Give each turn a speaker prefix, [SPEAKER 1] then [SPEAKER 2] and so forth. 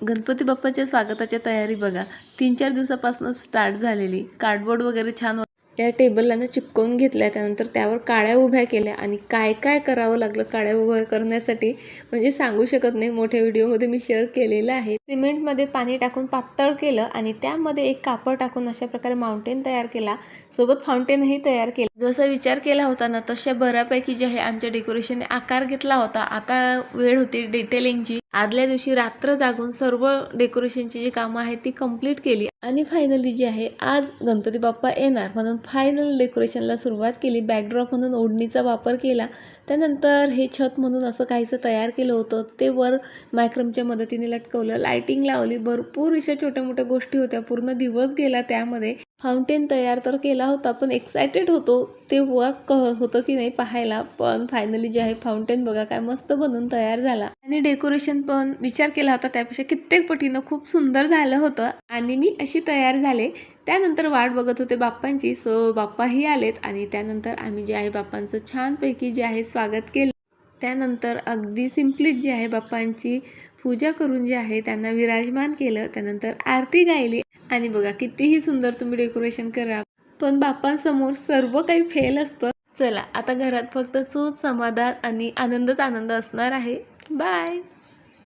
[SPEAKER 1] गणपती बाप्पाच्या स्वागताच्या तयारी बघा. तीन चार दिवसापासून स्टार्ट झालेली. कार्डबोर्ड वगैरे छान त्या टेबलला चिपकवून घेतल्या त्यानंतर त्यावर काळ्या उभ्या केल्या आणि काय काय करावं लागलं काळ्या उभ्या करण्यासाठी म्हणजे सांगू शकत नाही. मोठ्या व्हिडिओमध्ये मी शेअर केलेलं आहे. सिमेंटमध्ये पाणी टाकून पातळ केलं आणि त्यामध्ये एक कापड टाकून अशा प्रकारे माउंटेन तयार केला. सोबत फाउंटेनही तयार केलं. जसा विचार केला होता ना तशा बऱ्यापैकी जे आहे आमच्या डेकोरेशनने आकार घेतला होता. आता वेळ होती डिटेलिंगची आदल्या दिवशी रात्र जागून सर्व डेकोरेशनची जी कामं आहेत ती कंप्लीट केली. आणि फायनली जी आहे आज गणपती बाप्पा येणार. म्हणून फायनल डेकोरेशनला सुरुवात केली. बॅकड्रॉप म्हणून ओढणीचा वापर केला. त्यानंतर हे छत म्हणून असं काहीसं तयार केलं होतं. ते वर मायक्रमच्या मदतीने लटकवलं. लायटिंग लावली. भरपूर अशा छोट्या मोठ्या गोष्टी होत्या. पूर्ण दिवस गेला त्यामध्ये. फाउंटेन तयार तर केला होता पण एक्सायटेड होतो तेव्हा क होतं की नाही पाहायला. पण फायनली जे आहे फाउंटेन बघा काय मस्त बनून तयार झाला. आणि डेकोरेशन पण विचार केला होता त्यापेक्षा कित्येक पटीनं खूप सुंदर झालं होतं. आणि मी अशी तयार झाले. त्यानंतर वाट बघत होते बाप्पांची. सो बाप्पाही आलेत आणि त्यानंतर आम्ही जे आहे बाप्पांचं छानपैकी जे आहे स्वागत केलं. त्यानंतर अगदी सिम्पलीच जी आहे बाप्पांची पूजा करून जे आहे त्यांना विराजमान केलं त्यानंतर आरती गायली. आणि बघा कितीही सुंदर तुम्ही डेकोरेशन करा पण बाप्पांसमोर सर्व काही फेल असतं. चला आता घरात फक्त सूत समाधान आणि आनंदच आनंद असणार आहे. बाय